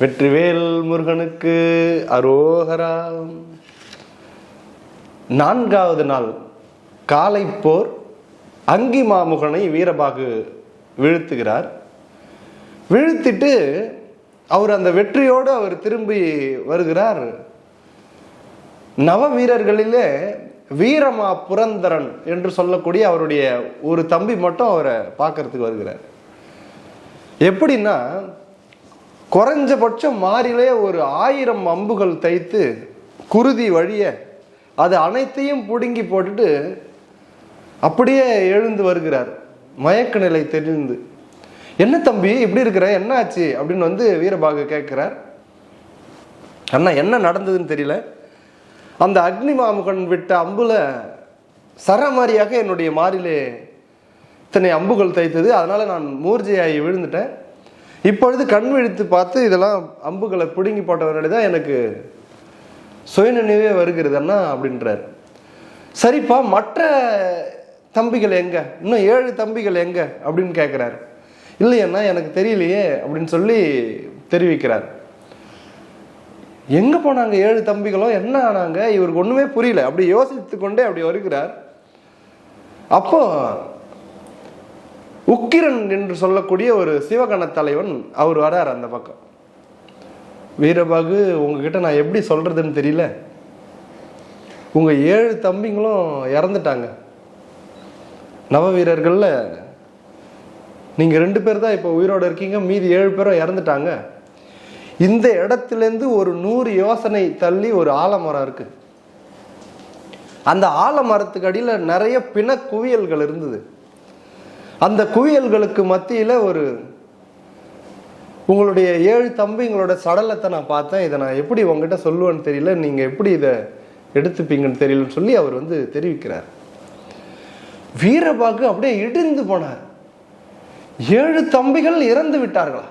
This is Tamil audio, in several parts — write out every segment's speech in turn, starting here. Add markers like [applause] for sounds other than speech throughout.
வெற்றிவேல் முருகனுக்கு அரோகரா. நான்காவது நாள் காலை போர் அங்கி மாமுகனை வீரபாகு வீழ்த்துகிறார். வீழ்த்திட்டு அவர் அந்த வெற்றியோடு அவர் திரும்பி வருகிறார். நவ வீரர்களிலே வீரமா புரந்தரன் என்று சொல்லக்கூடிய அவருடைய ஒரு தம்பி மட்டும் அவரை பார்க்கறதுக்கு வருகிறார். எப்படின்னா குறைஞ்சபட்சம் மாறிலே ஒரு ஆயிரம் அம்புகள் தைத்து குருதி வழிய அது அனைத்தையும் பிடுங்கி போட்டுட்டு அப்படியே எழுந்து வருகிறார். மயக்க நிலை தெரிந்து. என்ன தம்பி இப்படி இருக்கிற? என்ன ஆச்சு அப்படின்னு வந்து வீரபாகு கேட்கிறார். அண்ணா என்ன நடந்ததுன்னு தெரியல. அந்த அக்னி மாமுகன் விட்ட அம்புல சரமாரியாக என்னுடைய மாறிலே இத்தனை அம்புகள் தைத்தது அதனால நான் மூர்ஜையாகி விழுந்துட்டேன். இப்பொழுது கண் விழித்து பார்த்து இதெல்லாம் அம்புகளை பிடுங்கி போட்டவர்களே தான் எனக்கு சுயநினைவே வருகிறது அண்ணா அப்படின்றார். சரிப்பா மற்ற தம்பிகள் எங்க? இன்னும் ஏழு தம்பிகள் எங்க? அப்படின்னு கேட்குறாரு இல்லையண்ணா எனக்கு தெரியலையே அப்படின்னு சொல்லி தெரிவிக்கிறார். எங்கே போனாங்க ஏழு தம்பிகளும் என்ன ஆனாங்க? இவருக்கு ஒன்றுமே புரியல. அப்படி யோசித்து கொண்டே அப்படி வருகிறார். அப்போ உக்கிரன் என்று சொல்லக்கூடிய ஒரு சிவகண தலைவன் அவர் வரார் அந்த பக்கம். வீரபாகு உங்ககிட்ட நான் எப்படி சொல்றதுன்னு தெரியல. உங்க ஏழு தம்பிங்களும் இறந்துட்டாங்க. நவ வீரர்கள்ல நீங்கள் ரெண்டு பேர் தான் இப்போ உயிரோட இருக்கீங்க. மீதி ஏழு பேரும் இறந்துட்டாங்க. இந்த இடத்துலேருந்து ஒரு நூறு யோசனை தள்ளி ஒரு ஆலமரம் இருக்கு. அந்த ஆலமரத்துக்கு அடியில் நிறைய பிண குவியல்கள் இருந்தது. அந்த குவியல்களுக்கு மத்தியில் ஒரு உங்களுடைய ஏழு தம்பிங்களோட சடலத்தை நான் பார்த்தேன். இதை நான் எப்படி உங்ககிட்ட சொல்லுவேன்னு தெரியல. நீங்கள் எப்படி இதை எடுத்துப்பீங்கன்னு தெரியலன்னு சொல்லி அவர் வந்து தெரிவிக்கிறார். வீரபாகு அப்படியே இடிந்து போனார். ஏழு தம்பிகள் இறந்து விட்டார்களா?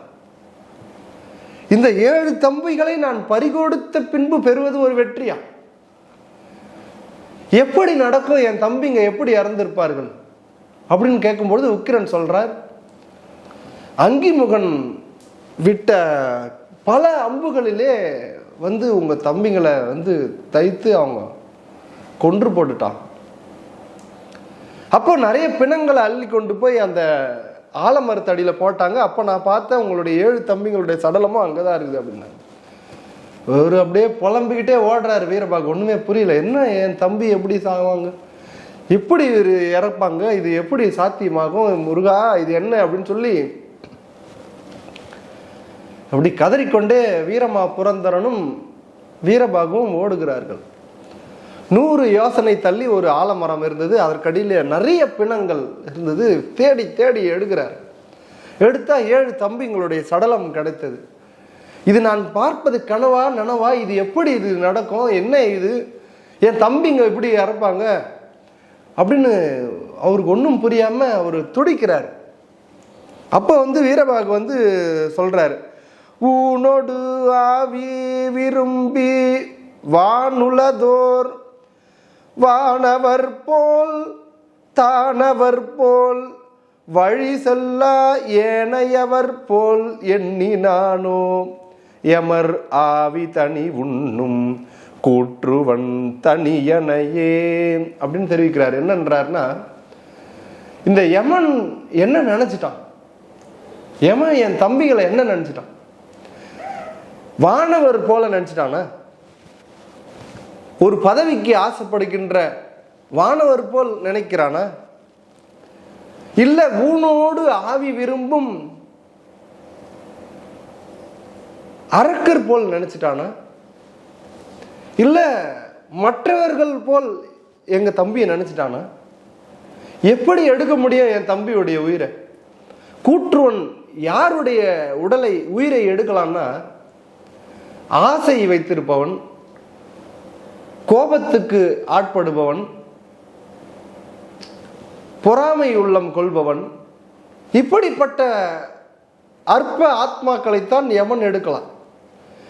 இந்த ஏழு தம்பிகளை நான் பறிகொடுத்த பின்பு பெறுவது ஒரு வெற்றியா? எப்படி நடக்கும் என் தம்பிங்க எப்படி இறந்திருப்பார்கள்? அப்படின்னு கேட்கும்பொழுது உக்கிரன் சொல்றார் அங்கிமுகன் விட்ட பல அம்புகளிலே வந்து உங்க தம்பிங்களை வந்து தைத்து அவங்க கொன்று போட்டுட்டான். அப்போ நிறைய பிணங்களை அள்ளி கொண்டு போய் அந்த ஆலமரத்தடியில் போட்டாங்க. அப்போ நான் பார்த்தேன் உங்களுடைய ஏழு தம்பிங்களுடைய சடலமும் அங்கே தான் இருக்குது அப்படின்னாங்க. ஒரு அப்படியே புலம்பிக்கிட்டே ஓடுறாரு வீரபாகு. ஒன்றுமே புரியல. என்ன என் தம்பி எப்படி சாவாங்க? எப்படி இவர் இறப்பாங்க. இது எப்படி சாத்தியமாகும்? முருகா இது என்ன அப்படின்னு சொல்லி அப்படி கதறிக்கொண்டே வீரமா புரந்தரனும் வீரபாகுவும் ஓடுகிறார்கள். நூறு யோசனை தள்ளி ஒரு ஆலமரம் இருந்தது. அதற்கடியில் நிறைய பிணங்கள் இருந்தது. தேடி தேடி எடுக்கிறார். எடுத்தா ஏழு தம்பிங்களுடைய சடலம் கிடைத்தது. இது நான் பார்ப்பது கனவா நனவா? இது எப்படி இது நடக்கும்? என்ன இது? என் தம்பிங்க எப்படி இறப்பாங்க? அப்படின்னு அவருக்கு ஒன்றும் புரியாம அவர் துடிக்கிறார். அப்போ வந்து வீரபாகு வந்து சொல்றாரு ஊனோடு ஆவி விரும்பி வானுலதோர் வானவர் போல் தானவர் போல் வழி செல்லா ஏனையவர் போல் எண்ணினானோ? எமர் ஆவி தனி உண்ணும் கூற்றுவன் தனியனையே. அப்படின்னு தெரிவிக்கிறார். என்னன்றாருன்னா இந்த யமன் என்ன நினைச்சிட்டான்? யமன் என் தம்பிகளை என்ன நினைச்சிட்டான்? வானவர் போல நினைச்சிட்டானா? ஒரு பதவிக்கு ஆசைப்படுகின்ற வானவர் போல் நினைக்கிறானா? இல்ல ஊனோடு ஆவி விரும்பும் அரக்கர் போல் நினைச்சிட்டானா? இல்ல மற்றவர்கள் போல் எங்க தம்பியை நினைச்சிட்டானா? எப்படி எடுக்க முடியும் என் தம்பியுடைய உயிரை? கூற்றுவன் யாருடைய உடலை உயிரை எடுக்கலான்னா ஆசை வைத்திருப்பவன் கோபத்துக்கு ஆட்படுபவன் பொறாமை உள்ளம் கொள்பவன் இப்படிப்பட்ட அற்ப ஆத்மாக்களைத்தான் எவன் எடுக்கலாம்?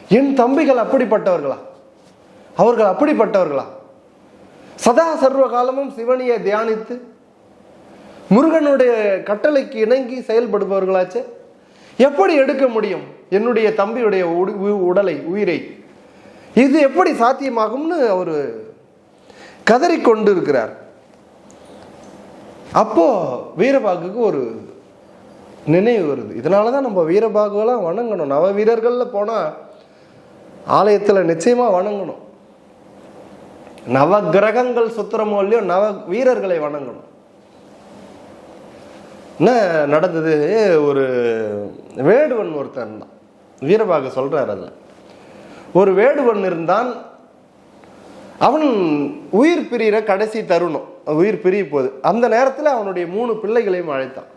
என் தம்பிகள் அப்படிப்பட்டவர்களா? அவர்கள் அப்படிப்பட்டவர்களா? சதா சர்வ காலமும் சிவனியை தியானித்து முருகனுடைய கட்டளைக்கு இணங்கி செயல்படுபவர்களாச்சே? எப்படி எடுக்க முடியும் என்னுடைய தம்பியுடைய உ- உடலை உயிரை? இது எப்படி சாத்தியமாகும்னு அவர் கதறிக்கொண்டு இருக்கிறார் அப்போ வீரபாகுக்கு ஒரு நினைவு வருது. இதனால தான் நம்ம வீரபாகுவெல்லாம் வணங்கணும். நவ வீரர்களில் போனால் ஆலயத்தில் நிச்சயமாக வணங்கணும். நவ கிரகங்கள் சுத்திரமோ இல்லையோ நவ வீரர்களை வணங்கணும். என்ன நடந்தது? ஒரு வேடுவன் ஒருத்தன் தான் வீரபாகு சொல்கிறார் அதில். ஒரு வேடுவன் இருந்தான் அவன் உயிர் பிரிகிற கடைசி தருணம் உயிர் பிரிய போகுது அந்த நேரத்தில் அவனுடைய மூணு பிள்ளைகளையும் அழைத்தான்.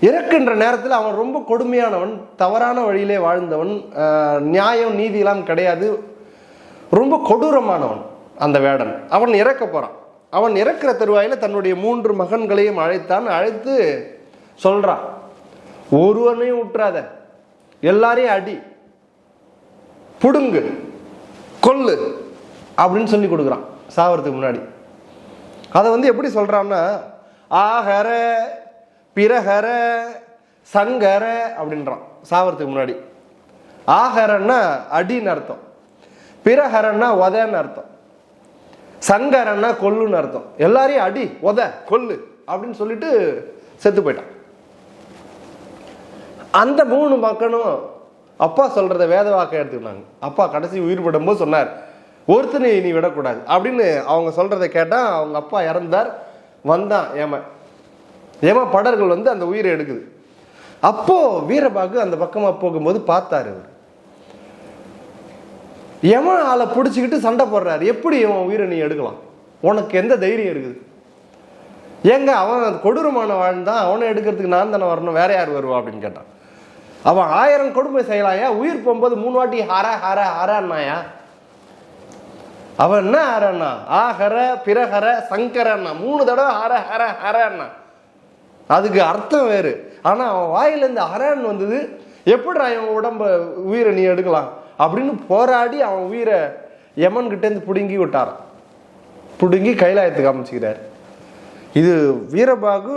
இறக்கின்ற நேரத்தில் அவன் ரொம்ப கொடுமையானவன் தவறான வழியிலே வாழ்ந்தவன் நியாயம் நீதியெல்லாம் கிடையாது. ரொம்ப கொடூரமானவன் அந்த வேடன். அவன் இறக்க போறான். அவன் இறக்கிற தருவாயில தன்னுடைய மூன்று மகன்களையும் அழைத்தான். அழைத்து சொல்றான் ஒருவனையும் விட்டுறாத எல்லாரையும் அடி. புடுங்கு கொல்லு அப்படின்னு சொல்லி கொடுக்குறான் சாவறதுக்கு முன்னாடி. அதை வந்து எப்படி சொல்கிறான்னா ஆகர பிறகர சங்கர அப்படின்றான் சாவறதுக்கு முன்னாடி. ஆகரன்னா அடின்னு அர்த்தம். பிறகரன்னா உதன்னு அர்த்தம். சங்கரன்னா கொல்லுன்னு அர்த்தம். எல்லாரையும் அடி உத கொல்லு அப்படின்னு சொல்லிட்டு செத்து போயிட்டான். அந்த மூணு மக்களும் அப்பா சொல்கிறத வேத வாக்க எடுத்துக்கிட்டாங்க. அப்பா கடைசி உயிர் விடும்போது சொன்னார் ஒருத்தனை நீ விடக்கூடாது. அப்படின்னு அவங்க சொல்கிறத கேட்டால் அவங்க அப்பா இறந்தார் வந்தான். ஏமா ஏமா படர்கள் வந்து அந்த உயிரை எடுக்குது. அப்போது வீரபாகு அந்த பக்கமாக போகும்போது பார்த்தாரு அவர். எவன் ஆளை பிடிச்சிக்கிட்டு சண்டை போடுறாரு. எப்படி இவன் உயிரை நீ எடுக்கலாம்? உனக்கு எந்த தைரியம் இருக்குது? ஏங்க அவன் கொடூரமான வாழ்ந்தான். அவனை எடுக்கிறதுக்கு நான் தானே வரணும். வேற யார் வருவா அப்படின்னு கேட்டான். அவன் ஆயிரம் கொடுமை செய்யலாயா? உயிர் போகும்போது மூணு வாட்டி ஹர ஹர ஹரன்னாயா? அவன் என்ன ஹரண்ணா ஆஹர பிரஹர சங்கரண்ணா மூணு தடவை ஹர ஹர அண்ணா அதுக்கு அர்த்தம் வேறு. ஆனால் அவன் வாயிலேருந்து ஹரன் வந்தது எப்படி அவன் உடம்ப உயிரை நீ எடுக்கலாம்? அப்படின்னு போராடி அவன் உயிரை யமன்கிட்டேருந்து பிடுங்கி விட்டாரான் பிடுங்கி கைலாயத்துக்கு அமைச்சுக்கிறார் இது வீரபாகு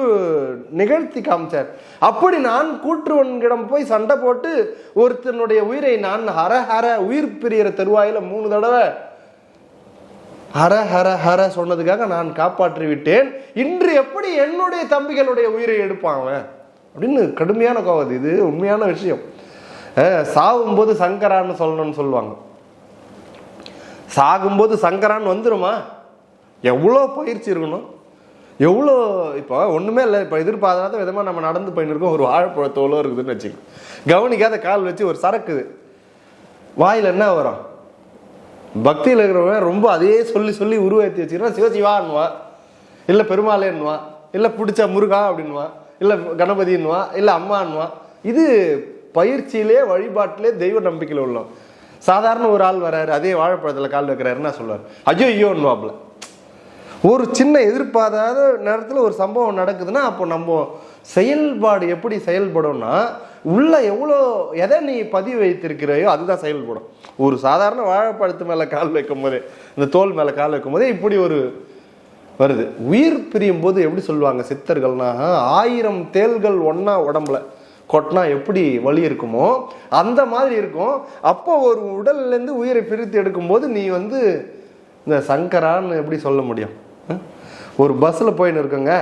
நிகழ்த்தி காமிச்சார். அப்படி நான் கூற்றுவன்கிடம் போய் சண்டை போட்டு ஒருத்தனுடைய உயிரை நான் ஹர ஹர உயிர் பிரியற தருவாயில மூணு தடவை ஹர ஹர ஹர சொன்னதுக்காக நான் காப்பாற்றி விட்டேன். இன்று எப்படி என்னுடைய தம்பிகளுடைய உயிரை எடுப்பான் அவன்? அப்படின்னு கடுமையான கோவம் இது உண்மையான விஷயம். சாகும்போது சங்கரான்னு சொல்லணும்னு சொல்லுவாங்க. சாகும்போது சங்கரான்னு வந்துருமா? எவ்வளோ பயிற்சி இருக்கணும்? எவ்வளோ இப்போ ஒன்றுமே இல்லை. இப்போ எதிர்பாராத விதமாக நம்ம நடந்து போயின்னு இருக்கோம். ஒரு வாழைப்பழத்தோலோ இருக்குதுன்னு வச்சுக்கோங்க. கவனிக்காத கால் வச்சு ஒரு சரக்குது. வாயில் என்ன வரும்? பக்தியில் இருக்கிறவன் ரொம்ப அதே சொல்லி சொல்லி உருவாக்கி வச்சுக்கிறோம் சிவசிவான்னுவான் இல்லை பெருமாளேன்னுவான் இல்லை பிடிச்ச முருகா அப்படின்வான் இல்லை கணபதின்னுவான் இல்லை அம்மான்னுவான் இது பயிற்சியிலே வழிபாட்டிலே தெய்வ நம்பிக்கையில் உள்ளோம். சாதாரண ஒரு ஆள் வராரு அதே வாழைப்பழத்தில் கால் வைக்கிறாருன்னா சொல்லுவார். ஐயோ ஐயோன்னுவாப்ல ஒரு சின்ன எதிர்பாராத நேரத்தில் ஒரு சம்பவம் நடக்குதுன்னா அப்போ நம்ம செயல்பாடு எப்படி செயல்படும்னா உள்ள எவ்வளோ எதை நீ பதிவு வைத்திருக்கிறாயோ அதுதான் செயல்படும். ஒரு சாதாரண வாழைப்பழத்து மேலே கால் வைக்கும் போதே இந்த தோல் மேலே கால் வைக்கும் போதே இப்படி ஒரு வருது. உயிர் பிரியும் போது எப்படி சொல்லுவாங்க சித்தர்கள்னா ஆயிரம் தேள்கள் ஒன்றா உடம்புல கொட்டினா எப்படி வலி இருக்குமோ அந்த மாதிரி இருக்கும். அப்போ ஒரு உடல்லேருந்து உயிரை பிரித்து எடுக்கும்போது நீ வந்து இந்த சங்கரான்னு எப்படி சொல்ல முடியும்? ஒரு பஸ்ஸில் போயின்னு இருக்கோங்க.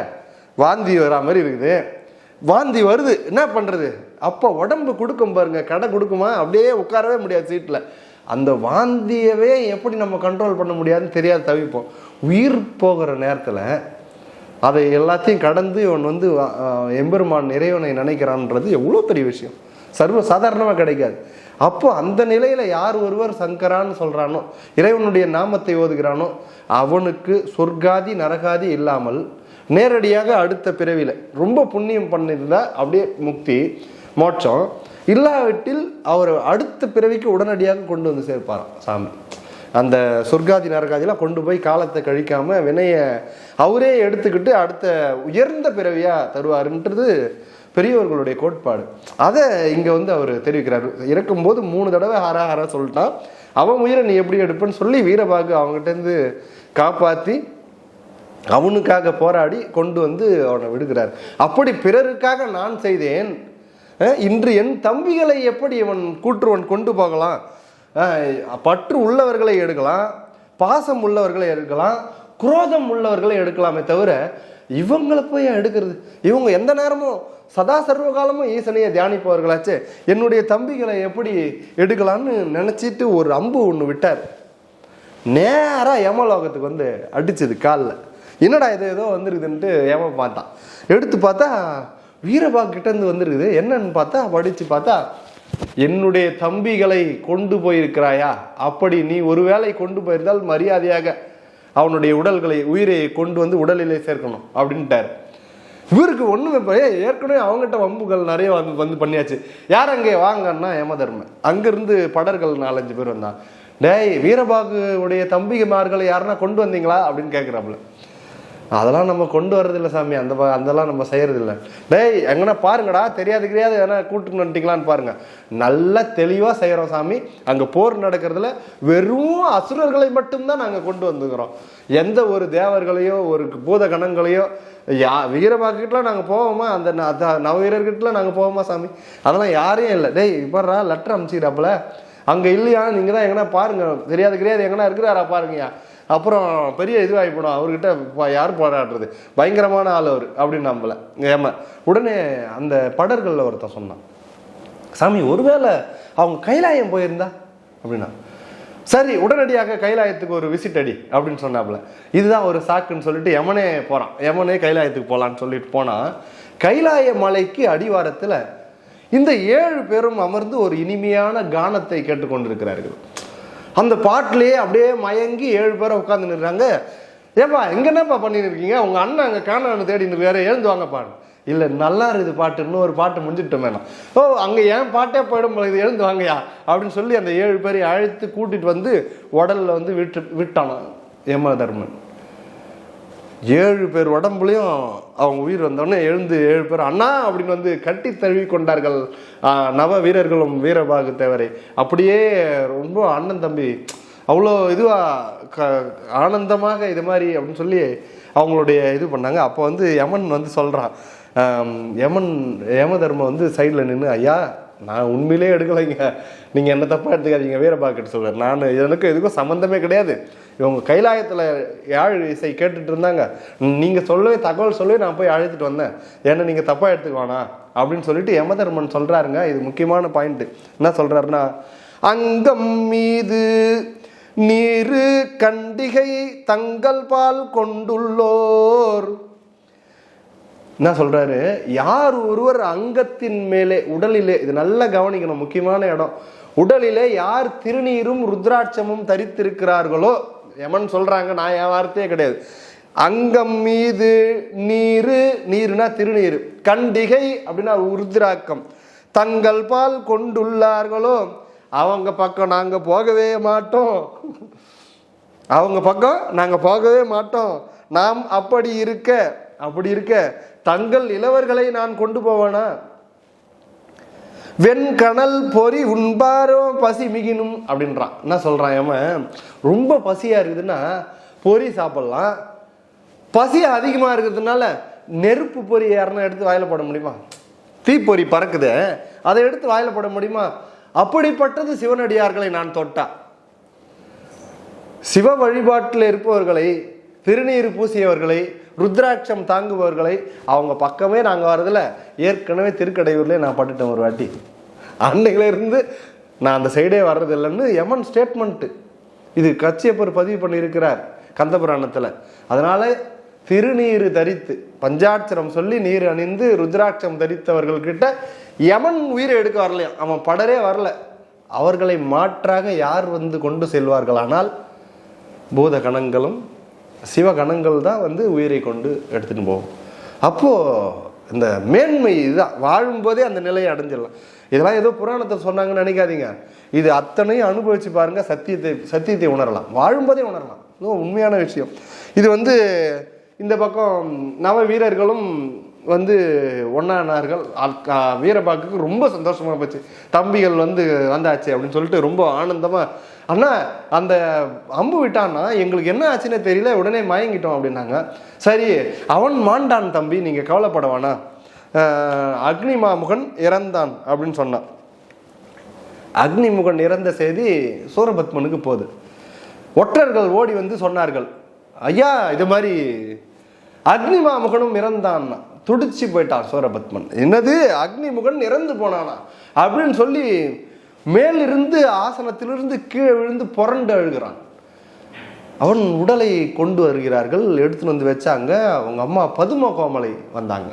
வாந்தி வரா மாதிரி இருக்குது. வாந்தி வருது. என்ன பண்ணுறது அப்போ உடம்பு கொடுக்கும் பாருங்க. கடை கொடுக்குமா? அப்படியே உட்காரவே முடியாது சீட்டில் அந்த வாந்தியவே எப்படி நம்ம கண்ட்ரோல் பண்ண முடியாதுன்னு தெரியாது தவிப்போம். உயிர் போகிற நேரத்தில் அதை எல்லாத்தையும் கடந்து இவன் வந்து எம்பெருமான் இறைவனை நினைக்கிறான்றது எவ்வளோ பெரிய விஷயம். சர்வ சாதாரணமாக கிடைக்காது. அப்போ அந்த நிலையில யார் ஒருவர் சங்கரான்னு சொல்றானோ இறைவனுடைய நாமத்தை ஓதுகிறானோ அவனுக்கு சொர்க்காதி நரகாதி இல்லாமல் நேரடியாக அடுத்த பிறவில ரொம்ப புண்ணியம் பண்ணியிருந்தா அப்படியே முக்தி மோட்சம் இல்லாவிட்டில் அவர் அடுத்த பிறவிக்கு உடனடியாக கொண்டு வந்து சேர்ப்பாராம் சாமி. அந்த சொர்க்காதி நரகாதிலாம் கொண்டு போய் காலத்தை கழிக்காம வினைய அவரே எடுத்துக்கிட்டு அடுத்த உயர்ந்த பிறவியா தருவாருன்றது பெரியவர்களுடைய கோட்பாடு. அதை இங்கே வந்து அவர் தெரிவிக்கிறார். இறக்கும்போது மூணு தடவை ஹரா ஹரா சொல்லிட்டான். அவன் உயிரை நீ எப்படி எடுப்பேன்னு சொல்லி வீரபாகு அவங்ககிட்டேருந்து காப்பாற்றி அவனுக்காக போராடி கொண்டு வந்து அவனை விடுகிறார். அப்படி பிறருக்காக நான் செய்தேன். இன்று என் தம்பிகளை எப்படி இவன் கூற்றுவன் கொண்டு போகலாம்? பற்று உள்ளவர்களை எடுக்கலாம் பாசம் உள்ளவர்களை எடுக்கலாம் குரோதம் உள்ளவர்களை எடுக்கலாமே தவிர இவங்களை போய் எடுக்கிறது? இவங்க எந்த நேரமும் சதா சர்வ காலமும் ஈசனையை தியானிப்பவர்களாச்சு. என்னுடைய தம்பிகளை எப்படி எடுக்கலாம்னு நினச்சிட்டு ஒரு அம்பு ஒன்று விட்டார். நேராக யமலோகத்துக்கு வந்து அடிச்சது காலில். என்னடா இது ஏதோ வந்துருக்குதுன்ட்டு ஏம பார்த்தான். எடுத்து பார்த்தா வீரபா கிட்டேருந்து வந்திருக்குது. என்னன்னு பார்த்தா படித்து பார்த்தா என்னுடைய தம்பிகளை கொண்டு போயிருக்கிறாயா? அப்படி நீ ஒருவேளை கொண்டு போயிருந்தால் மரியாதையாக அவனுடைய உடல்களை உயிரை கொண்டு வந்து உடலிலே சேர்க்கணும் அப்படின்ட்டார். இவருக்கு ஒன்றுமே இப்போ ஏற்கனவே அவங்ககிட்ட வம்புகள் நிறைய வந்து வந்து பண்ணியாச்சு. யார் அங்கே? வாங்கன்னா யமதர்மன். அங்கேருந்து படர்கள் நாலஞ்சு பேர் வந்தான். டேய் வீரபாகு உடைய தம்பிமார்களை யாருன்னா கொண்டு வந்தீங்களா? அப்படின்னு கேட்குறாப்புல அதெல்லாம் நம்ம கொண்டு வர்றதில்ல சாமி. அந்த ப- அதெல்லாம் நம்ம செய்யறதில்ல. டேய் எங்கன்னா பாருங்கடா. தெரியாது கிடையாது எதனா கூட்டுன்னு வந்துட்டீங்களான்னு பாருங்க. நல்லா தெளிவாக செய்கிறோம் சாமி. அங்கே போர் நடக்கிறதுல வெறும் அசுரர்களை மட்டும்தான் நாங்கள் கொண்டு வந்துக்கிறோம். எந்த ஒரு தேவர்களையோ ஒரு பூத கணங்களையோ யா வீரபாக்கிட்டலாம் நாங்கள் போவோமா? அந்த ந- நவவீரர்கிட்டலாம் நாங்கள் போவோமா சாமி? அதெல்லாம் யாரையும் இல்லை. டேய் இப்பறா லெட்டர் அனுப்பிச்சிக்கிறாப்புல அங்கே இல்லையா? நீங்கள் தான் எங்கன்னா பாருங்க. தெரியாது கிடையாது எங்கன்னா இருக்கிறாரா பாருங்கயா அப்புறம் பெரிய இதுவாகி போடும் அவர்கிட்ட யார் போராடுறது பயங்கரமான ஆள் அவர். அப்படின்னு நம்பலை. ஏமா உடனே அந்த படர்களில் ஒருத்தன் சொன்னான். சாமி ஒருவேளை அவங்க கைலாயம் போயிருந்தா? அப்படின்னா சரி உடனடியாக கைலாயத்துக்கு ஒரு விசிட் அடி அப்படின்னு சொன்னாப்புல. இதுதான் ஒரு சாக்குன்னு சொல்லிட்டு யமனே போகிறான் யமனே கைலாயத்துக்கு போகலான்னு சொல்லிட்டு போனால் கைலாய மலைக்கு அடிவாரத்தில் இந்த ஏழு பேரும் அமர்ந்து ஒரு இனிமையான கானத்தை கேட்டுக்கொண்டிருக்கிறார்கள். அந்த பாட்டிலேயே அப்படியே மயங்கி ஏழு பேரை உட்காந்து நிற்கிறாங்க ஏப்பா எங்க என்னப்பா பண்ணிட்டு இருக்கீங்க உங்க அண்ணன் அங்கே காணான்னு தேடின்னு இருக்காரு எழுந்து பாடு இல்ல நல்லா இருக்குது பாட்டு. இன்னொரு பாட்டு முடிஞ்சிட்டோம் வேணாம் ஓ அங்க ஏன் பாட்டே போயிடும் போல இது. எழுந்து வாங்கயா? அப்படின்னு சொல்லி அந்த ஏழு பேரை அழைத்து கூட்டிட்டு வந்து உடல்ல வந்து விட்டு விட்டானான் யமதர்மன் ஏழு பேர் உடம்புலையும் அவங்க உயிர் வந்தோடனே எழுந்து ஏழு பேர் அண்ணா அப்படின்னு வந்து கட்டி தழுவி கொண்டார்கள். நவ வீரர்களும் வீரபாகு தேவரை. அப்படியே ரொம்ப அண்ணன் தம்பி அவ்வளோ இதுவாக க ஆனந்தமாக இது மாதிரி அப்படின்னு சொல்லி அவங்களுடைய இது பண்ணாங்க. அப்போ வந்து யமன் வந்து சொல்கிறான் யமன் யமதர்மன் வந்து சைடில் நின்று ஐயா நான் உண்மையிலே எடுக்கலைங்க. நீங்கள் என்ன தப்பாக எடுத்துக்காதீங்க வீரபாக்கிட்ட சொல்கிறேன் நான் எனக்கு எதுக்கும் சம்மந்தமே கிடையாது. இவங்க கைலாயத்தில் யாழ் இசை கேட்டுட்டு இருந்தாங்க. நீங்கள் சொல்லவே தகவல் சொல்லவே நான் போய் அழைத்துட்டு வந்தேன். ஏன்னா நீங்கள் தப்பாக எடுத்துக்குவானா அப்படின்னு சொல்லிட்டு யமதர்மன் சொல்கிறாருங்க இது முக்கியமான பாயிண்ட் என்ன சொல்கிறாருன்னா அங்கம் மீது நீரு கண்டிகை தங்கள் பால் கொண்டுள்ளோர். என்ன சொல்கிறாரு யார் ஒருவர் அங்கத்தின் மேலே உடலிலே இது நல்லா கவனிக்கணும் முக்கியமான இடம். உடலிலே யார் திருநீரும் ருத்ராட்சமும் தரித்திருக்கிறார்களோ யமன் சொல்றாங்க நான் என் வார்த்தையே கிடையாது. அங்கம் மீது நீரு நீருனா திருநீர். கண்டிகை அப்படின்னா உருதிராக்கம் தங்கள் பால் கொண்டுள்ளார்களோ அவங்க பக்கம் நாங்க போகவே மாட்டோம். அவங்க பக்கம் நாங்க போகவே மாட்டோம். நாம் அப்படி இருக்க அப்படி இருக்க தங்கள் இளவர்களை நான் கொண்டு போவேனா? வெண்கணல் பொறி உண்பாரோ பசி மிகினும் அப்படின்றான். என்ன சொல்கிறான் ஏமன் ரொம்ப பசியாக இருக்குதுன்னா பொறி சாப்பிட்லாம். பசி அதிகமாக இருக்கிறதுனால நெருப்பு பொறி யாருன்னா எடுத்து வாயில போட முடியுமா? தீப்பொறி பறக்குது. அதை எடுத்து வாயில போட முடியுமா? அப்படிப்பட்டது சிவனடியார்களை நான் தொட்டா. சிவ வழிபாட்டில் இருப்பவர்களை திருநீர் பூசியவர்களை ருத்ராட்சம் தாங்குபவர்களை அவங்க பக்கமே நாங்கள் வரதில்ல ஏற்கனவே திருக்கடையூர்லேயே நான் பட்டுட்டேன் ஒரு வாட்டி. அன்னையிலேருந்து நான் அந்த சைடே வர்றதில்லைன்னு எமன் ஸ்டேட்மெண்ட்டு இது கச்சியப்பர் பதிவு பண்ணியிருக்கிறார் கந்தபுராணத்தில். அதனால் திருநீர் தரித்து பஞ்சாட்சரம் சொல்லி நீர் அணிந்து ருத்ராட்சம் தரித்தவர்கள்கிட்ட யமன் உயிரை எடுக்க வரலையாம் அவன் படரே வரல. அவர்களை மாற்றாக யார் வந்து கொண்டு செல்வார்களானால் பூத கணங்களும் சிவகணங்கள் தான் வந்து உயிரை கொண்டு எடுத்துகிட்டு போகும் அப்போது இந்த மேன்மை இதுதான். வாழும்போதே அந்த நிலையை அடைஞ்சிடலாம். இதெல்லாம் ஏதோ புராணத்தை சொன்னாங்கன்னு நினைக்காதீங்க. இது அத்தனையும் அனுபவிச்சு பாருங்க சத்தியத்தை சத்தியத்தை உணரலாம். வாழும்போதே உணரலாம். இதுவும் உண்மையான விஷயம். இது வந்து இந்த பக்கம் நவ வீரர்களும் வந்து ஒன்னானார்கள் அல்- ரொம்ப சந்தோஷமா போச்சு. தம்பிகள் வந்து வந்தாச்சு அப்படின்னு சொல்லிட்டு ரொம்ப ஆனந்தமா அண்ணா அந்த அம்பு விட்டான்னா எங்களுக்கு என்ன ஆச்சுன்னே தெரியல உடனே மயங்கிட்டோம் அப்படின்னாங்க. சரி அவன் மாண்டான் தம்பி நீங்க கவலைப்பட வேணாம். ஆஹ், அக்னிமாமுகன் இறந்தான் அப்படின்னு சொன்னான். அக்னிமுகன் இறந்த செய்தி சூரபத்மனுக்கு போகுது. ஒற்றர்கள் ஓடி வந்து சொன்னார்கள் ஐயா இது மாதிரி அக்னிமாமுகனும் இறந்தான் துடிச்சு போயிட்டான் சூரபத்மன். என்னது? அக்னிமுகன் இறந்து போனானா? அப்படின்னு சொல்லி மேலிருந்து ஆசனத்திலிருந்து கீழே விழுந்து புரண்டு அழுகிறான். அவன் உடலை கொண்டு வருகிறார்கள். எடுத்துன்னு வந்து வச்சாங்க. அவங்க அம்மா பதும கோமலை வந்தாங்க.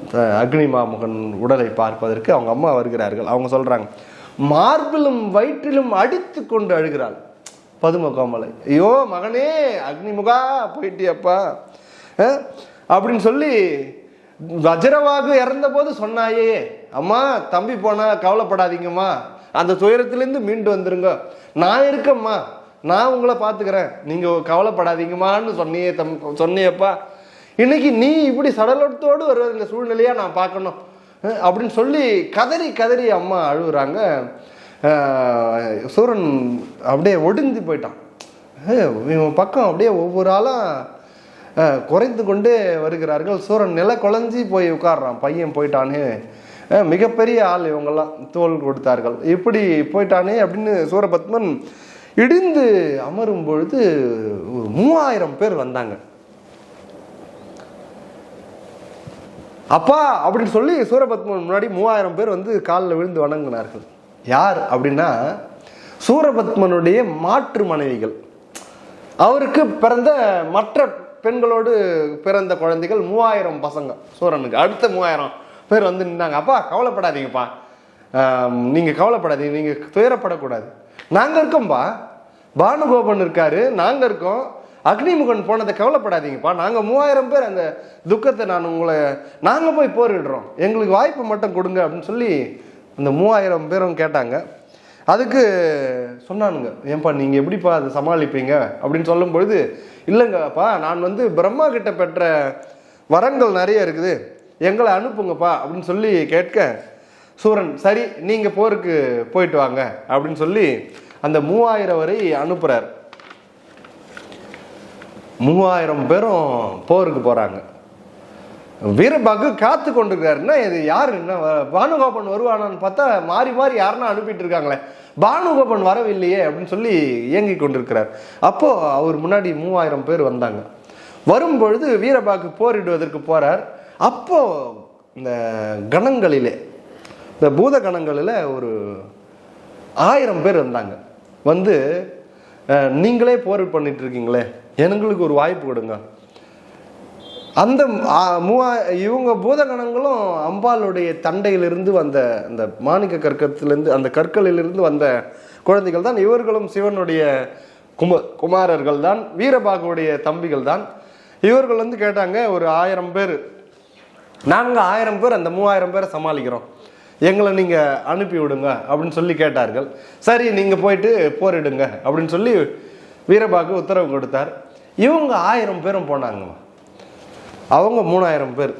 அந்த அக்னிமாமுகன் உடலை பார்ப்பதற்கு அவங்க அம்மா வருகிறார்கள். அவங்க சொல்கிறாங்க மார்பிலும் வயிற்றிலும் அடித்து கொண்டு அழுகிறாள் பதும கோமலை ஐயோ மகனே அக்னிமுகா போயிட்டியப்பா. ஆ அப்படின்னு சொல்லி வஜ்ரவாகு இறந்த போது சொன்னாயே அம்மா தம்பி போனா கவலைப்படாதீங்கம்மா. அந்த துயரத்துலேருந்து மீண்டு வந்துருங்க. நான் இருக்கேம்மா. நான் உங்களை பார்த்துக்கிறேன். நீங்கள் கவலைப்படாதீங்கம்மான்னு சொன்னியே தம் சொன்னியப்பா. இன்னைக்கு நீ இப்படி சடலத்தோடு வருவது இந்த சூழ்நிலையாக நான் பார்க்கணும். அப்படின்னு சொல்லி கதறி கதறி அம்மா அழுகுறாங்க. சூரன் அப்படியே ஒடிந்து போயிட்டான். இவன் பக்கம் அப்படியே ஒவ்வொரு ஆளாக குறைந்து கொண்டே வருகிறார்கள். சூரன் நில குழஞ்சி போய் உட்கார்றான். பையன் போயிட்டானே. மிகப்பெரிய ஆள் இவங்கெல்லாம் தோல் கொடுத்தார்கள். இப்படி போயிட்டானே அப்படின்னு சூரபத்மன் இடிந்து அமரும் பொழுது ஒரு மூவாயிரம் பேர் வந்தாங்க. அப்பா அப்படின்னு சொல்லி சூரபத்மன் முன்னாடி மூவாயிரம் பேர் வந்து காலில் விழுந்து வணங்கினார்கள். யார் அப்படின்னா சூரபத்மனுடைய மாற்று மனைவிகள். அவருக்கு பிறந்த மற்ற பெண்களோடு பிறந்த குழந்தைகள் மூவாயிரம் பசங்க சூரனுக்கு அடுத்த மூவாயிரம் பேர் வந்து நின்னாங்க அப்பா கவலைப்படாதீங்கப்பா. நீங்கள் கவலைப்படாதீங்க நீங்கள் துயரப்படக்கூடாது. நாங்கள் இருக்கோம்ப்பா பானுகோபன் இருக்காரு நாங்கள் இருக்கோம். அக்னிமுகன் போனதை கவலைப்படாதீங்கப்பா. நாங்கள் மூவாயிரம் பேர் அந்த துக்கத்தை நான் உங்களை நாங்கள் போய் போரிடுறோம். எங்களுக்கு வாய்ப்பு மட்டும் கொடுங்க அப்படின்னு சொல்லி அந்த மூவாயிரம் பேரும் கேட்டாங்க. அதுக்கு சொன்னானுங்க ஏன்பா நீங்கள் எப்படிப்பா அதை சமாளிப்பீங்க? அப்படின்னு சொல்லும் பொழுது இல்லைங்கப்பா நான் வந்து பிரம்மா கிட்ட பெற்ற வரங்கள் நிறைய இருக்குது. எங்களை அனுப்புங்கப்பா அப்படின்னு சொல்லி கேட்க சூரன் சரி நீங்கள் போருக்கு போயிட்டு வாங்க அப்படின்னு சொல்லி அந்த மூவாயிரம் வரை அனுப்புகிறார் மூவாயிரம் பேரும் போருக்கு போகிறாங்க வீரபாகு காத்து கொண்டிருக்காருன்னா இது யாரு? என்ன பானுகோபன் வருவானான்னு பார்த்தா மாறி மாறி யாருன்னா அனுப்பிட்டு இருக்காங்களே. பானுகோபன் வரவில்லையே அப்படின்னு சொல்லி இயங்கி கொண்டிருக்கிறார். அப்போ அவர் முன்னாடி மூவாயிரம் பேர் வந்தாங்க. வரும்பொழுது வீரபாகு போரிடுவதற்கு போறார். அப்போ இந்த கணங்களிலே இந்த பூத கணங்களில் ஒரு ஆயிரம் பேர் வந்தாங்க. வந்து நீங்களே போர் பண்ணிட்டு இருக்கீங்களே. எங்களுக்கு ஒரு வாய்ப்பு கொடுங்க. அந்த மூவா இவங்க பூதகணங்களும் அம்பாளுடைய தண்டையிலிருந்து வந்த அந்த மாணிக்க கற்கத்திலிருந்து அந்த கற்களிலிருந்து வந்த குழந்தைகள் தான். இவர்களும் சிவனுடைய கும குமாரர்கள் தான். வீரபாகுடைய தம்பிகள் தான். இவர்கள் வந்து கேட்டாங்க ஒரு ஆயிரம் பேர். நாங்கள் ஆயிரம் பேர் அந்த மூவாயிரம் பேரை சமாளிக்கிறோம். எங்களை நீங்கள் அனுப்பி விடுங்க அப்படின்னு சொல்லி கேட்டார்கள். சரி நீங்கள் போயிட்டு போரிடுங்க அப்படின்னு சொல்லி வீரபாகு உத்தரவு கொடுத்தார். இவங்க ஆயிரம் பேரும் போனாங்கம்மா. அவங்க மூணாயிரம் பேர்.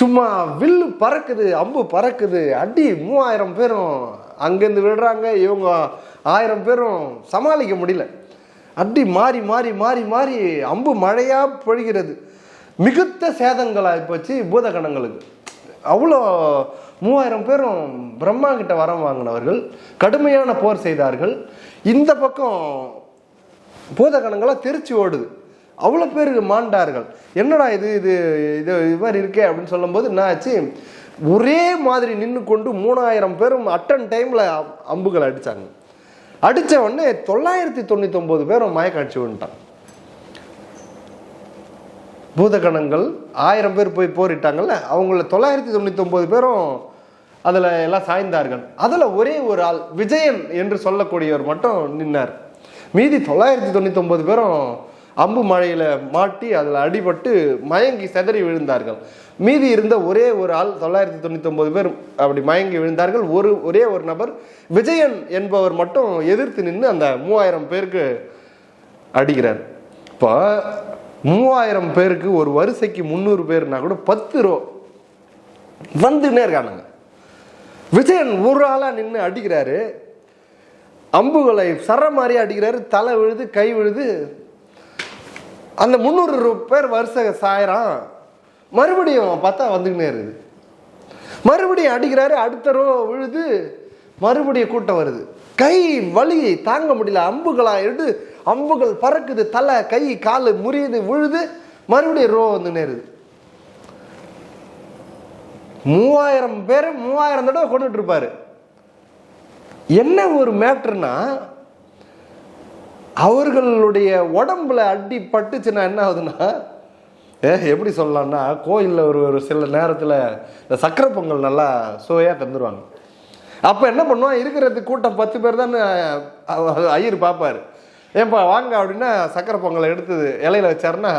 சும்மா வில்லு பறக்குது அம்பு பறக்குது அடி மூவாயிரம் பேரும் அங்கேருந்து விடுறாங்க இவங்க ஆயிரம் பேரும் சமாளிக்க முடியல. அடி மாறி மாறி மாறி மாறி அம்பு மழையாக பொழிகிறது. மிகுத்த சேதங்களாக போச்சு பூதகணங்களுக்கு. அவ்வளோ மூவாயிரம் பேரும் பிரம்மா கிட்ட வரம் வாங்கினவர்கள் கடுமையான போர் செய்தார்கள். இந்த பக்கம் பூதகணங்களாக தெரிச்சு ஓடுது. அவ்வளோ பேர் மாண்டார்கள். என்னடா இது இது இது இது மாதிரி இருக்கே அப்படின்னு சொல்லும்போது என்ன ஆச்சு? ஒரே மாதிரி நின்று கொண்டு மூணாயிரம் பேரும் அட்டன் டைமில் அம்புகள் அடித்தாங்க அடித்த உடனே தொள்ளாயிரத்தி தொண்ணூத்தொம்பது பேரும் மயக்காட்சி வந்துட்டான் பூதகணங்கள் ஆயிரம் பேர் போய் போரிட்டாங்கல்ல அவங்கள தொள்ளாயிரத்தி தொண்ணூத்தொம்பது பேரும் அதில் எல்லாம் சாய்ந்தார்கள். அதில் ஒரே ஒரு ஆள் விஜயன் என்று சொல்லக்கூடியவர் மட்டும் நின்னார். மீதி தொள்ளாயிரத்தி தொண்ணூத்தொம்பது பேரும் அம்பு மழையில் மாட்டி அதில் அடிபட்டு மயங்கி செதறி விழுந்தார்கள். மீதி இருந்த ஒரே ஒரு ஆள் தொள்ளாயிரத்தி தொண்ணூத்தொம்பது பேர் அப்படி மயங்கி விழுந்தார்கள். ஒரு ஒரே ஒரு நபர் விஜயன் என்பவர் மட்டும் எதிர்த்து நின்று அந்த மூவாயிரம் பேருக்கு அடிக்கிறார். இப்போ மூவாயிரம் பேருக்கு ஒரு வரிசைக்கு முந்நூறு பேர்னா கூட பத்து ரூபா வந்துன்னே இருக்கானுங்க. விஜயன் ஒரு ஆளாக நின்று அடிக்கிறாரு. அம்புகளை சர மாதிரி அடிக்கிறாரு. தலை விழுது கை விழுது அந்த முந்நூறு பேர் வருஷ சாயிரம் மறுபடியும் பார்த்தா வந்துக்கினே இருக்குது. மறுபடியும் அடிக்கிறாரு அடுத்த ரோ விழுது மறுபடியும் கூட்டம் வருது. கை வலி தாங்க முடியல அம்புகளா எடுத்து அம்புகள் பறக்குது தலை கை கால் முறியுது விழுது மறுபடியும் ரோ வந்து நேருது மூவாயிரம் பேர் மூவாயிரம் தடவை கொண்டுட்டு இருப்பாரு. என்ன ஒரு மேட்ருன்னா அவர்களுடைய உடம்புல அடி பட்டுச்சுன்னா என்ன ஆகுதுன்னா ஏ எப்படி சொல்லலாம்னா கோயிலில் ஒரு ஒரு சில நேரத்தில் இந்த சக்கரை பொங்கல் நல்லா சுவையாக தந்துடுவாங்க அப்போ என்ன பண்ணுவோம் இருக்கிறது கூட்டம் பத்து பேர் தான் ஐயர் பார்ப்பாரு ஏன்பா வாங்க அப்படின்னா சக்கரை பொங்கலை எடுத்து இலையில வச்சாருன்னா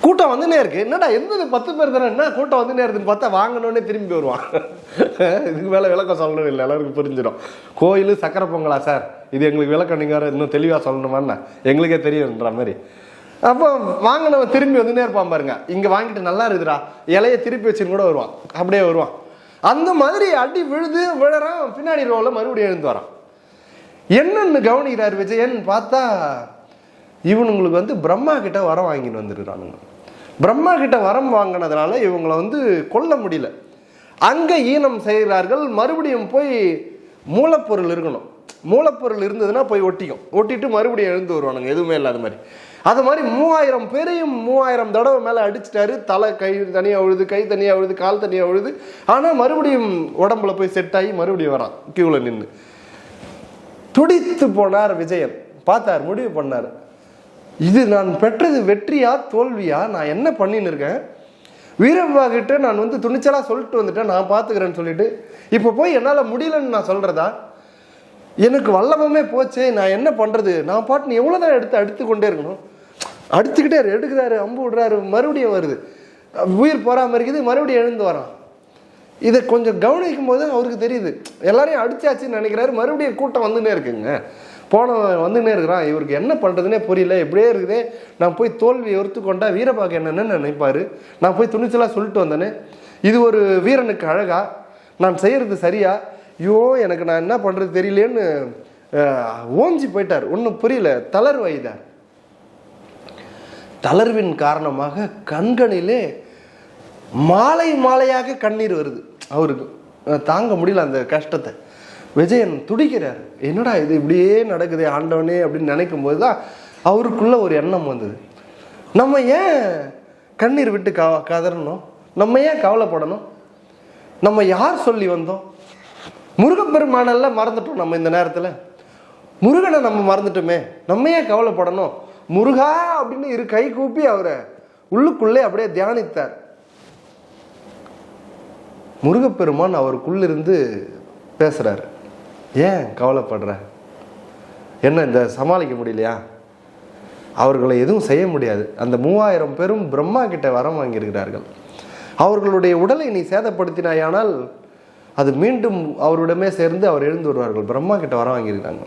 கூட்டம் வந்துனே இருக்கு. என்னடா எந்தது பத்து பேர் தானே என்ன கூட்டம் வந்துனே இருக்குன்னு பார்த்தா வாங்கணுன்னே திரும்பி வருவான். [laughs] இதுக்கு மேலே விளக்கம் சொல்லணும் இல்லை எல்லாருக்கும் புரிஞ்சிடும். கோயில் சக்கரை பொங்கலா சார்? இது எங்களுக்கு விளக்கம் நீங்கள் இன்னும் தெளிவாக சொல்லணுமான்னா எங்களுக்கே தெரியுன்ற மாதிரி. அப்போ வாங்கினவன் திரும்பி வந்துனே இருப்பான் பாருங்க. இங்கே வாங்கிட்டு நல்லா இருக்குதுடா. இலைய திருப்பி வச்சுன்னு கூட வருவான். அப்படியே வருவான். அந்த மாதிரி அடி விழுது விழறான். பின்னாடி ரோவில் மறுபடியும் எழுந்து வரான். என்னன்னு கவனிக்கிறார் விஜயன் பார்த்தா இவனுங்களுக்கு வந்து பிரம்மா கிட்ட வரம் வாங்கின்னு வந்துருக்கானுங்க பிரம்மா கிட்ட வரம் வாங்கினதுனால இவங்களை வந்து கொல்ல முடியல. அங்கே ஈனம் செய்கிறார்கள். மறுபடியும் போய் மூலப்பொருள் இருக்கணும். மூலப்பொருள் இருந்ததுன்னா போய் ஒட்டிக்கும். ஒட்டிட்டு மறுபடியும் எழுந்து வருவானுங்க. எதுவுமே இல்லாத மாதிரி. அது மாதிரி மூவாயிரம் பேரையும் மூவாயிரம் தடவை மேலே அடிச்சிட்டாரு. தலை கை தனியாக விழுது கை தனியாக விழுது கால் தனியாக அழுது ஆனால் மறுபடியும் உடம்புல போய் செட் ஆகி மறுபடியும் வரான். கியூவில் நின்று துடித்து போனார் விஜயன். பார்த்தார் முடிவு பண்ணார். இது நான் பெற்றது வெற்றியா தோல்வியா? நான் என்ன பண்ணின்னு இருக்கேன்? வீரப்பா கிட்ட நான் வந்து துணிச்சலாக சொல்லிட்டு வந்துட்டேன். நான் பார்த்துக்கிறேன்னு சொல்லிட்டு. இப்போ போய் என்னால் முடியலன்னு நான் சொல்கிறதா எனக்கு வல்லமே போச்சே நான் என்ன பண்ணுறது நான் பாட்டுன்னு எவ்வளோ தான் எடுத்து அடுத்து கொண்டே இருக்கணும்? அடிச்சுக்கிட்டே எடுக்கிறாரு அம்பு விடுறாரு மறுபடியும் வருது. உயிர் போகாமல் இருக்குது மறுபடியும் எழுந்து வரான். இதை கொஞ்சம் கவனிக்கும் போது அவருக்கு தெரியுது. எல்லாரையும் அடிச்சாச்சுன்னு நினைக்கிறாரு மறுபடியும் கூட்டம் வந்துன்னே இருக்குங்க. போனவன் வந்துன்னே இருக்கிறான் இவருக்கு என்ன பண்ணுறதுனே புரியல. இப்படியே இருக்குதே. நான் போய் தோல்வியை ஒருத்து கொண்டா வீரபாக்கு என்னன்னு நினைப்பாரு. நான் போய் துணிச்சலாக சொல்லிட்டு வந்தேனே. இது ஒரு வீரனுக்கு அழகா நான் செய்கிறது சரியா? ஐயோ எனக்கு நான் என்ன பண்ணுறது தெரியலேன்னு ஓஞ்சி போயிட்டார். ஒன்றும் புரியல. தளர்வாயிதார் தளர்வின் காரணமாக கண்களிலே மாலை மாலையாக கண்ணீர் வருது. அவருக்கு தாங்க முடியல அந்த கஷ்டத்தை. விஜயன் துடிக்கிறார். என்னடா இது இப்படியே நடக்குதே ஆண்டவனே அப்படின்னு நினைக்கும் போது தான் அவருக்குள்ள ஒரு எண்ணம் வந்தது. நம்ம ஏன் கண்ணீர் விட்டு க கதறணும்? நம்ம ஏன் கவலைப்படணும்? நம்ம யார் சொல்லி வந்தோம்? முருகப்பெருமானெல்லாம் மறந்துட்டோம் நம்ம இந்த நேரத்தில். முருகனை நம்ம மறந்துட்டோமே. நம்ம ஏன் கவலைப்படணும்? முருகா அப்படின்னு இரு கை கூப்பி அவரை உள்ளுக்குள்ளே அப்படியே தியானித்தார். முருகப்பெருமான் அவருக்குள்ளிருந்து பேசுகிறாரு ஏன் கவலைப்படுற? என்ன இந்த சமாளிக்க முடியலையா? அவர்களை எதுவும் செய்ய முடியாது. அந்த மூவாயிரம் பேரும் பிரம்மா கிட்ட வரம் வாங்கியிருக்கிறார்கள். அவர்களுடைய உடலை நீ சேதப்படுத்தினாயானால் அது மீண்டும் அவரிடமே சேர்ந்து அவர் எழுந்து வருவார்கள். பிரம்மா கிட்ட வர வாங்கியிருக்காங்க.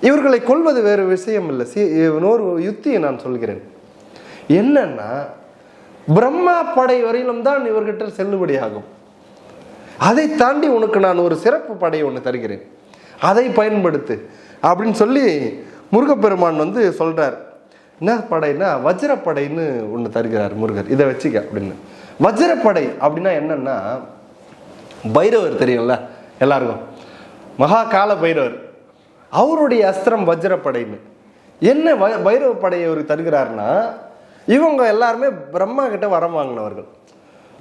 இவர்களை கொல்வது வேறு விஷயம் இல்லை. சி இன்னொரு யுத்தியை நான் சொல்கிறேன். என்னன்னா பிரம்மா படை வரையிலும் தான் இவர்கிட்ட செல்லுபடியாகும் அதை தாண்டி உனக்கு நான் ஒரு சிறப்பு படை ஒன்று தருகிறேன். அதை பயன்படுத்து அப்படின்னு சொல்லி முருகப்பெருமான் வந்து சொல்றார். என்ன படைன்னா வஜ்ரப்படைன்னு ஒன்று தருகிறார் முருகர். இதை வச்சுக்க அப்படின்னு. வஜ்ரப்படை அப்படின்னா என்னன்னா பைரவர் தெரியும்ல? எல்லாருக்கும். மகா கால பைரவர். அவருடைய அஸ்திரம் வஜ்ரப்படைன்னு. என்ன வ- பைரவ படையை அவர் தருகிறார்னா இவங்க எல்லாருமே பிரம்மா கிட்ட வரம் வாங்கினவர்கள்.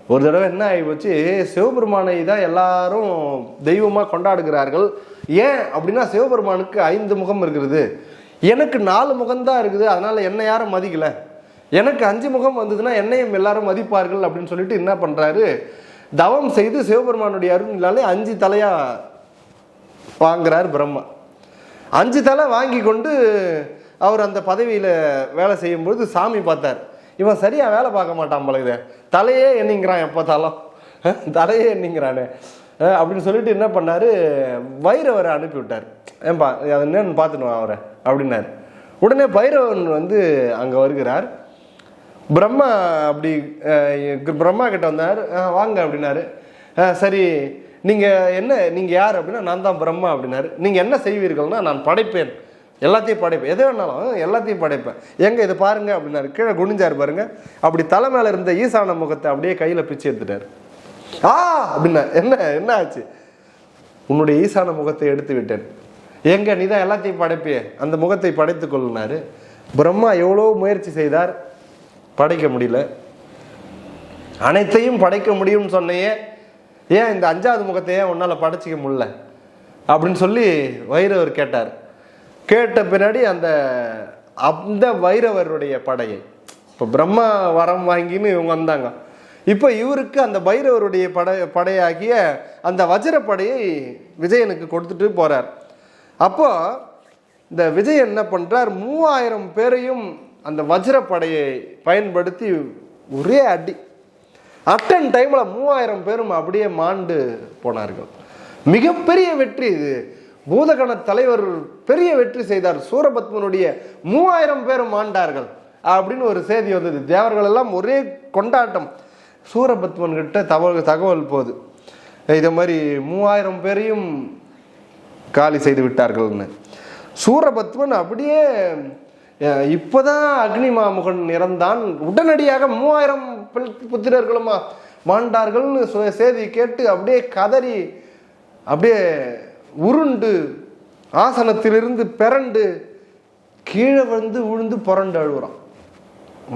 ஒரு தடவை என்ன ஆகி போச்சு சிவபெருமானை தான் எல்லாரும் தெய்வமாக கொண்டாடுகிறார்கள். ஏன் அப்படின்னா சிவபெருமானுக்கு ஐந்து முகம் இருக்கிறது எனக்கு நாலு முகம்தான் இருக்குது. அதனால என்னை யாரும் மதிக்கல. எனக்கு அஞ்சு முகம் வந்ததுன்னா என்னையும் எல்லாரும் மதிப்பார்கள் அப்படின்னு சொல்லிட்டு என்ன பண்றாரு? தவம் செய்து சிவபெருமானுடைய அருள்னாலே அஞ்சு தலையா வாங்குறார் பிரம்மா. அஞ்சு தலை வாங்கி கொண்டு அவர் அந்த பதவியில் வேலை செய்யும்பொழுது சாமி பார்த்தார். இவன் சரியாக வேலை பார்க்க மாட்டான் பழகுதே தலையே எண்ணிங்கிறான் எப்போ தலம் தலையே எண்ணிங்கிறானே. அப்படின்னு சொல்லிட்டு என்ன பண்ணார்? வைரவரை அனுப்பி விட்டார். ஏன்பா அது என்னன்னு பார்த்துட்டு அவரை அப்படின்னாரு. உடனே பைரவன் வந்து அங்கே வருகிறார். பிரம்மா அப்படி பிரம்மா கிட்ட வந்தார். வாங்க அப்படின்னாரு. சரி நீங்கள் என்ன நீங்கள் யார் அப்படின்னா நான் தான் பிரம்மா அப்படின்னாரு. நீங்கள் என்ன செய்வீர்கள்னா நான் படைப்பேன். எல்லாத்தையும் படைப்பேன். எது வேணாலும் எல்லாத்தையும் படைப்பேன். எங்கே இதை பாருங்க அப்படின்னாரு. கீழே குனிஞ்சார் பாருங்க. அப்படி தலை மேலே இருந்த ஈசான முகத்தை அப்படியே கையில் பிச்சு எடுத்துட்டாரு. ஆ அப்படின்னா என்ன என்ன ஆச்சு? உன்னுடைய ஈசான முகத்தை எடுத்து விட்டேன். எங்க நீ தான் எல்லாத்தையும் படைப்பிய. அந்த முகத்தை படைத்து கொள்ளினாரு. பிரம்மா எவ்வளோ முயற்சி செய்தார். படைக்க முடியல. அனைத்தையும் படைக்க முடியும்னு சொன்னையே ஏன் இந்த அஞ்சாவது முகத்தை ஏன் உன்னால் படைச்சிக்க முடியல? அப்படின்னு சொல்லி வைரவர் கேட்டார். கேட்ட பின்னாடி அந்த அந்த வைரவருடைய படையை இப்போ பிரம்மா வரம் வாங்கின்னு இவங்க வந்தாங்க. இப்போ இவருக்கு அந்த பைரவருடைய படை படையாகிய அந்த வஜ்ர படையை விஜயனுக்கு கொடுத்துட்டு போகிறார் அப்போ இந்த விஜயன் என்ன பண்ணுறார் மூவாயிரம் பேரையும் அந்த வஜ்ரப்படையை பயன்படுத்தி ஒரே அடி. அட்டன் டைமில் மூவாயிரம் பேரும் அப்படியே மாண்டு போனார்கள். மிகப்பெரிய வெற்றி இது. பூதகண தலைவர் பெரிய வெற்றி செய்தார். சூரபத்மனுடைய மூவாயிரம் பேரும் மாண்டார்கள் அப்படின்னு ஒரு செய்தி வந்தது. தேவர்கள் எல்லாம் ஒரே கொண்டாட்டம். சூரபத்மன் கிட்ட தகவல் தகவல் போகுது. இதை மாதிரி மூவாயிரம் பேரையும் காலி செய்து விட்டார்கள்னு. சூரபத்மன் அப்படியே இப்போதான் அக்னி மாமுகன் இறந்தான். உடனடியாக மூவாயிரம் புத்திரர்களுமா மாண்டார்கள்னு சொ- செய்தி கேட்டு அப்படியே கதறி அப்படியே உருண்டு ஆசனத்திலிருந்து பிறண்டு கீழே வந்து விழுந்து புரண்டு அழுகுறான்.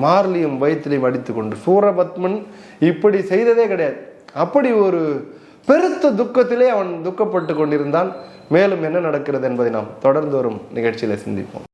மார்லியும் வயிற்றிலையும் அடித்து கொண்டு சூரபத்மன் இப்படி செய்ததே கிடையாது. அப்படி ஒரு பெருத்த துக்கத்திலே அவன் துக்கப்பட்டு கொண்டிருந்தான். மேலும் என்ன நடக்கிறது என்பதை நாம் தொடர்ந்து வரும் நிகழ்ச்சியில் சிந்திப்போம்.